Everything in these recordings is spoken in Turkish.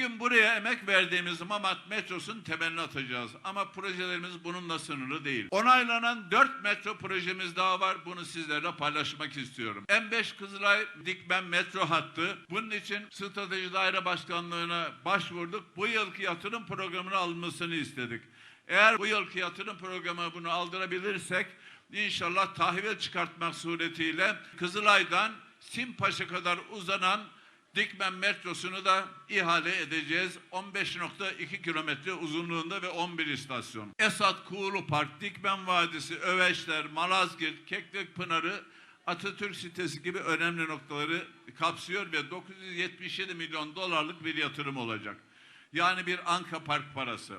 Bugün buraya emek verdiğimiz Mamat metrosunun temelini atacağız. Ama projelerimiz bununla sınırlı değil. Onaylanan 4 metro projemiz daha var. Bunu sizlerle paylaşmak istiyorum. M5 Kızılay Dikmen metro hattı. Bunun için Strateji Daire Başkanlığı'na başvurduk. Bu yılki yatırım programına alınmasını istedik. Eğer bu yılki yatırım programı bunu aldırabilirsek inşallah tahvil çıkartmak suretiyle Kızılay'dan Simpaşa kadar uzanan Dikmen metrosunu da ihale edeceğiz. 15.2 kilometre uzunluğunda ve 11 istasyon. Esat Kuğulu Park, Dikmen Vadisi, Öveçler, Malazgirt, Keklik Pınarı, Atatürk sitesi gibi önemli noktaları kapsıyor ve 977 milyon dolarlık bir yatırım olacak. Yani bir Anka Park parası.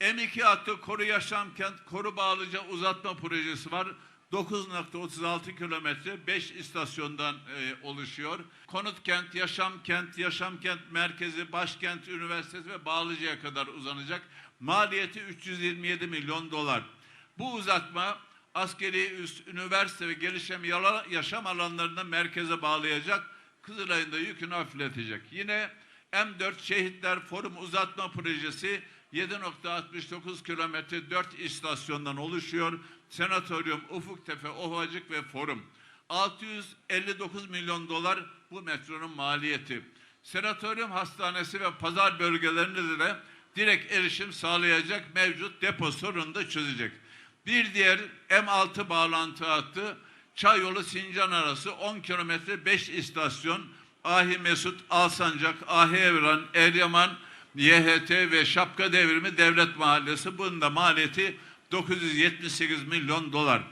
M2 hattı Koru Yaşam Kent, Koru Bağlıca uzatma projesi var. 9.36 kilometre 5 istasyondan e, oluşuyor. Konut kent, yaşam kent, yaşam kent merkezi, başkent üniversitesi ve Bağlıca'ya kadar uzanacak. Maliyeti 327 milyon dolar. Bu uzatma askeri üst, üniversite ve gelişim yaşam alanlarını merkeze bağlayacak. Kızılay'ın da yükünü hafifletecek. Yine M4 Şehitler Forum Uzatma Projesi 7.69 kilometre 4 istasyondan oluşuyor. Senatoryum, Ufuktepe, Ovacık ve Forum. 659 milyon dolar bu metronun maliyeti. Senatoryum Hastanesi ve pazar bölgelerinde de direkt erişim sağlayacak mevcut depo sorununu da çözecek. Bir diğer M6 bağlantı hattı Çayyolu Sincan arası 10 kilometre 5 istasyon Ahi Mesut, Alsancak, Ahi Evran, Eryaman, YHT ve Şapka Devrimi Devlet Mahallesi. Bunun da maliyeti 978 milyon dolar.